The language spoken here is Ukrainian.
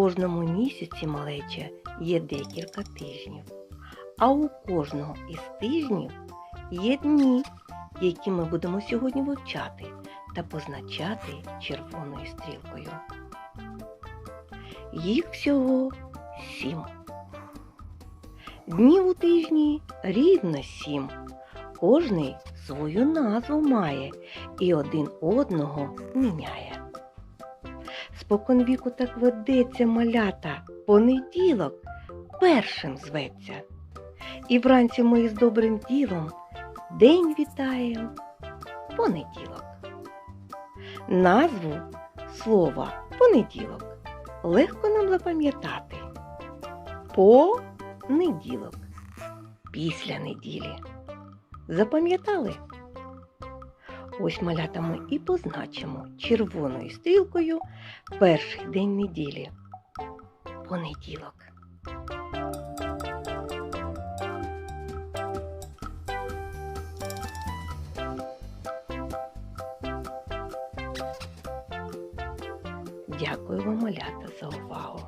Кожному місяці малече є декілька тижнів, а у кожного із тижнів є дні, які ми будемо сьогодні вивчати та позначати червоною стрілкою. Їх всього сім. Днів у тижні рівно сім. Кожний свою назву має і один одного міняє. Спокон віку так ведеться малята, понеділок першим зветься. І вранці ми з добрим ділом день вітаємо понеділок. Назву слова понеділок легко нам запам'ятати. Понеділок. Після неділі. Запам'ятали? Ось малята ми і позначимо червоною стрілкою перший день неділі. Понеділок. Дякую вам, малята, за увагу.